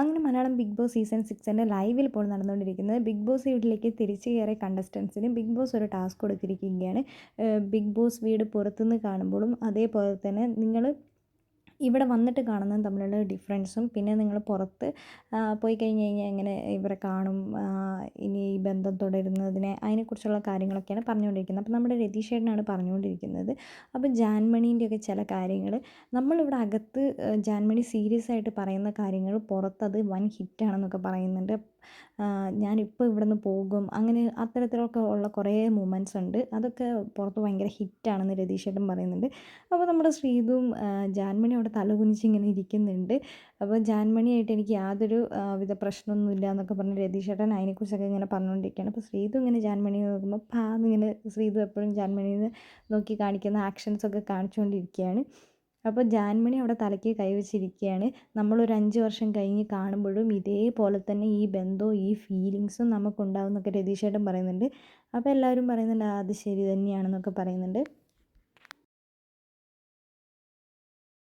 അങ്ങനെ Malayalam big Boss season സിക്സിന്റെ ലൈവിൽ ഇപ്പോൾ നടന്നുകൊണ്ടിരിക്കുന്നത്. ബിഗ് ബോസ് വീട്ടിലേക്ക് തിരിച്ചു കയറിയ കണ്ടസ്റ്റൻസിന് ബിഗ് ബോസ് ഒരു ടാസ്ക് കൊടുത്തിരിക്കുകയാണ്. ബിഗ് ബോസ് വീട് പുറത്തുനിന്ന് കാണുമ്പോഴും അതേപോലെ തന്നെ നിങ്ങൾ ഇവിടെ വന്നിട്ട് കാണുന്നതും തമ്മിലുള്ള ഡിഫറൻസും പിന്നെ നിങ്ങൾ പുറത്ത് പോയി കഴിഞ്ഞ് കഴിഞ്ഞാൽ എങ്ങനെ ഇവരെ കാണും ഇനി ഈ ബന്ധം തുടരുന്നതിനെ അതിനെക്കുറിച്ചുള്ള കാര്യങ്ങളൊക്കെയാണ് പറഞ്ഞുകൊണ്ടിരിക്കുന്നത്. അപ്പോൾ നമ്മുടെ രതീഷ് പറഞ്ഞുകൊണ്ടിരിക്കുന്നത്. അപ്പോൾ ജാൻമണീന്റെയൊക്കെ ചില കാര്യങ്ങൾ നമ്മളിവിടെ അകത്ത് ജാൻമണി സീരിയസ് ആയിട്ട് പറയുന്ന കാര്യങ്ങൾ പുറത്തത് വൻ ഹിറ്റാണെന്നൊക്കെ പറയുന്നുണ്ട്. ഞാനിപ്പോൾ ഇവിടുന്ന് പോകും അങ്ങനെ അത്തരത്തിലൊക്കെ ഉള്ള കുറേ മൂമെന്റ്സ് ഉണ്ട്. അതൊക്കെ പുറത്ത് ഭയങ്കര ഹിറ്റാണെന്ന് രതീഷ് ചേട്ടൻ പറയുന്നുണ്ട്. അപ്പോൾ നമ്മുടെ ശ്രീതും ജാൻമണി അവിടെ തലകുനിച്ച് ഇങ്ങനെ ഇരിക്കുന്നുണ്ട്. അപ്പോൾ ജാൻമണിയായിട്ട് എനിക്ക് യാതൊരു വിധ പ്രശ്നമൊന്നുമില്ല എന്നൊക്കെ പറഞ്ഞ് രതീഷ് ചേട്ടൻ അതിനെക്കുറിച്ചൊക്കെ ഇങ്ങനെ പറഞ്ഞുകൊണ്ടിരിക്കുകയാണ് അപ്പോൾ ശ്രീതു ഇങ്ങനെ ജാൻമണി നോക്കുമ്പോൾ പാ ഇങ്ങനെ ശ്രീതു എപ്പോഴും ജാൻമണിയെ നോക്കി കാണിക്കുന്ന ആക്ഷൻസൊക്കെ കാണിച്ചുകൊണ്ടിരിക്കുകയാണ് അപ്പോൾ ജാൻമണി അവിടെ തലയ്ക്ക് കൈവച്ചിരിക്കുകയാണ് നമ്മളൊരു അഞ്ച് വർഷം കഴിഞ്ഞ് കാണുമ്പോഴും ഇതേപോലെ തന്നെ ഈ ബന്ധവും ഈ ഫീലിങ്സും നമുക്കുണ്ടാവും എന്നൊക്കെ രതീഷ് ചേട്ടൻ പറയുന്നുണ്ട്. അപ്പോൾ എല്ലാവരും പറയുന്നുണ്ട് അത് ശരി തന്നെയാണെന്നൊക്കെ പറയുന്നുണ്ട്.